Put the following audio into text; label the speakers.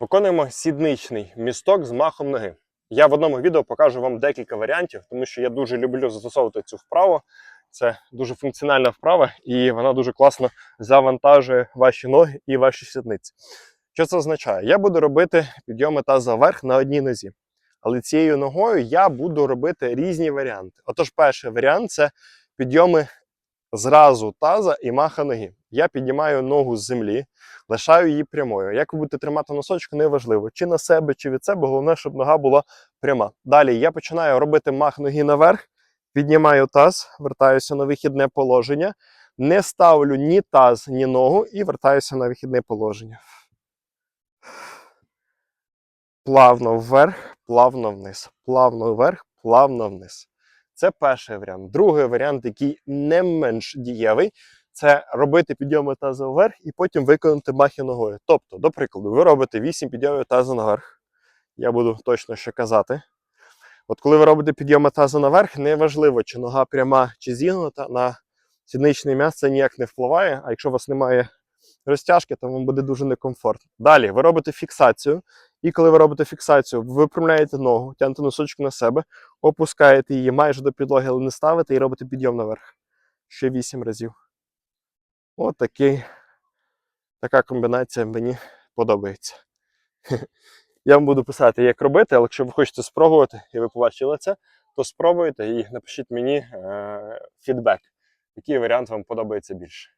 Speaker 1: Виконуємо сідничний місток з махом ноги. Я в одному відео покажу вам декілька варіантів, тому що я дуже люблю застосовувати цю вправу. Це дуже функціональна вправа, і вона дуже класно завантажує ваші ноги і ваші сідниці. Що це означає? Я буду робити підйоми таза вверх на одній нозі. Але цією ногою я буду робити різні варіанти. Отож, перший варіант це підйоми зразу таза і маха ноги. Я піднімаю ногу з землі, лишаю її прямою. Як ви будете тримати носочок, неважливо, чи на себе, чи від себе, головне, щоб нога була пряма. Далі я починаю робити мах ноги наверх, піднімаю таз, вертаюся на вихідне положення, не ставлю ні таз, ні ногу і вертаюся на вихідне положення. Плавно вверх, плавно вниз, плавно вверх, плавно вниз. Це перший варіант. Другий варіант, який не менш дієвий, це робити підйоми таза вверх і потім виконати махи ногою. Тобто, до прикладу, ви робите 8 підйомів таза наверх. Я буду точно ще казати. От коли ви робите підйоми таза наверх, неважливо, чи нога пряма, чи зігнута, на сідничне м'ясо ніяк не впливає. А якщо у вас немає розтяжки, то вам буде дуже некомфортно. Далі ви робите фіксацію. І коли ви робите фіксацію, ви випрямляєте ногу, тягнете носочок на себе, опускаєте її майже до підлоги, але не ставите і робите підйом наверх. Ще 8 разів. От такий, така комбінація мені подобається. Я вам буду писати, як робити, але якщо ви хочете спробувати і ви побачили це, то спробуйте і напишіть мені е- фідбек, який варіант вам подобається більше.